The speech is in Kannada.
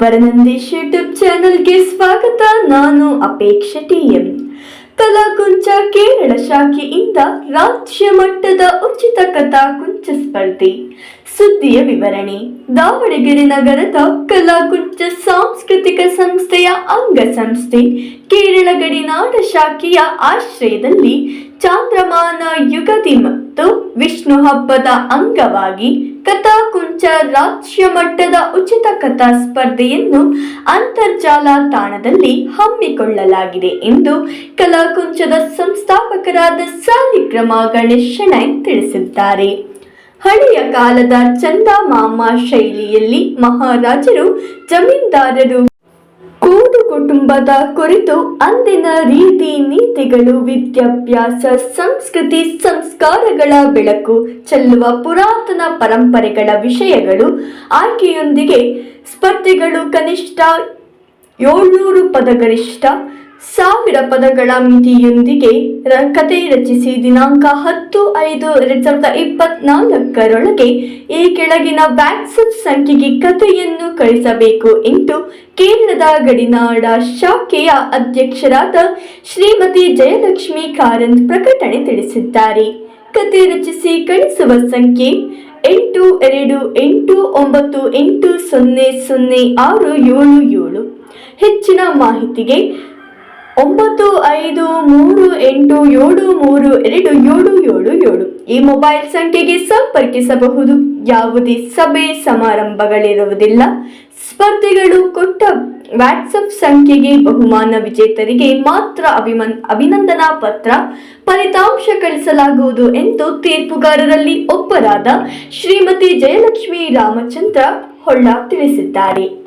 ವರನಂದೀಶ್ ಯೂಟ್ಯೂಬ್ ಚಾನೆಲ್ಗೆ ಸ್ವಾಗತ. ನಾನು ಅಪೇಕ್ಷ ಟಿ ಎಂ. ಕಲಾಕುಂಚ ಕೇರಳ ಶಾಖೆಯಿಂದ ರಾಜ್ಯ ಮಟ್ಟದ ಉಚಿತ ಕಥಾಕುಂಚ ಸ್ಪರ್ಧೆ. ಸುದ್ದಿಯ ವಿವರಣೆ. ದಾವಣಗೆರೆ ನಗರದ ಕಲಾಕುಂಚ ಸಾಂಸ್ಕೃತಿಕ ಸಂಸ್ಥೆಯ ಅಂಗಸಂಸ್ಥೆ, ಕೇರಳ ಗಡಿನಾಡ ಶಾಖೆಯ ಆಶ್ರಯದಲ್ಲಿ ಚಾಂದ್ರಮಾನ ಯುಗದಿ ಮತ್ತು ವಿಷ್ಣು ಹಬ್ಬದ ಅಂಗವಾಗಿ ಕಥಾಕುಂಚ ರಾಜ್ಯ ಮಟ್ಟದ ಉಚಿತ ಕಥಾ ಸ್ಪರ್ಧೆಯನ್ನು ಅಂತರ್ಜಾಲ ತಾಣದಲ್ಲಿ ಹಮ್ಮಿಕೊಳ್ಳಲಾಗಿದೆ ಎಂದು ಕಲಾಕುಂಚದ ಸಂಸ್ಥಾಪಕರಾದ ಸಾಲಿಗ್ರಾಮ ಗಣೇಶ್ ಶೆಣೈ ತಿಳಿಸಿದ್ದಾರೆ. ಹಳೆಯ ಕಾಲದ ಚಂದಮಾಮ ಶೈಲಿಯಲ್ಲಿ ಮಹಾರಾಜರು ಜಮೀನ್ದಾರರು ಕೂಡು ಕುಟುಂಬದ ಕುರಿತು ಅಂದಿನ ರೀತಿ ನೀತಿಗಳು, ವಿದ್ಯಾಭ್ಯಾಸ, ಸಂಸ್ಕೃತಿ, ಸಂಸ್ಕಾರಗಳ ಬೆಳಕು, ಚೆಲ್ಲುವ ಪುರಾತನ ಪರಂಪರೆಗಳ ವಿಷಯಗಳು, ಆಯ್ಕೆಯೊಂದಿಗೆ ಸ್ಪರ್ಧೆಗಳು ಕನಿಷ್ಠ ಏಳ್ನೂರು ಪದಗರಿಷ್ಠ ಸಾವಿರ ಪದಗಳ ಮಿತಿಯೊಂದಿಗೆ ಕತೆ ರಚಿಸಿ ದಿನಾಂಕ ಹತ್ತು ಐದು ಎರಡ್ ಸಾವಿರದ ಇಪ್ಪತ್ನಾಲ್ಕರೊಳಗೆ ಈ ಕೆಳಗಿನ ವ್ಯಾಟ್ಸಪ್ ಸಂಖ್ಯೆಗೆ ಕಥೆಯನ್ನು ಕಳಿಸಬೇಕು ಎಂದು ಕೇರಳದ ಗಡಿನಾಡ ಶಾಖೆಯ ಅಧ್ಯಕ್ಷರಾದ ಶ್ರೀಮತಿ ಜಯಲಕ್ಷ್ಮಿ ಕಾರಂತ್ ಪ್ರಕಟಣೆ ತಿಳಿಸಿದ್ದಾರೆ. ಕತೆ ರಚಿಸಿ ಕಳಿಸುವ ಸಂಖ್ಯೆ ಎಂಟು ಎರಡು ಎಂಟು ಒಂಬತ್ತು ಎಂಟು ಸೊನ್ನೆ ಸೊನ್ನೆ ಆರು ಏಳು ಏಳು. ಹೆಚ್ಚಿನ ಮಾಹಿತಿಗೆ ಒಂಬತ್ತು ಐದು ಮೂರು ಎಂಟು ಏಳು ಮೂರು ಎರಡು ಏಳು ಏಳು ಏಳು. ಈ ಮೊಬೈಲ್ ಸಂಖ್ಯೆಗೆ ಸಂಪರ್ಕಿಸಬಹುದು. ಯಾವುದೇ ಸಭೆ ಸಮಾರಂಭಗಳಿರುವುದಿಲ್ಲ. ಸ್ಪರ್ಧಿಗಳು ಕೊಟ್ಟ ವಾಟ್ಸಪ್ ಸಂಖ್ಯೆಗೆ ಬಹುಮಾನ ವಿಜೇತರಿಗೆ ಮಾತ್ರ ಅಭಿಮನ್, ಅಭಿನಂದನಾ ಪತ್ರ ಫಲಿತಾಂಶ ಕಳಿಸಲಾಗುವುದು ಎಂದು ತೀರ್ಪುಗಾರರಲ್ಲಿ ಒಬ್ಬರಾದ ಶ್ರೀಮತಿ ಜಯಲಕ್ಷ್ಮಿ ರಾಮಚಂದ್ರ ಹೊಳ್ಳ ತಿಳಿಸಿದ್ದಾರೆ.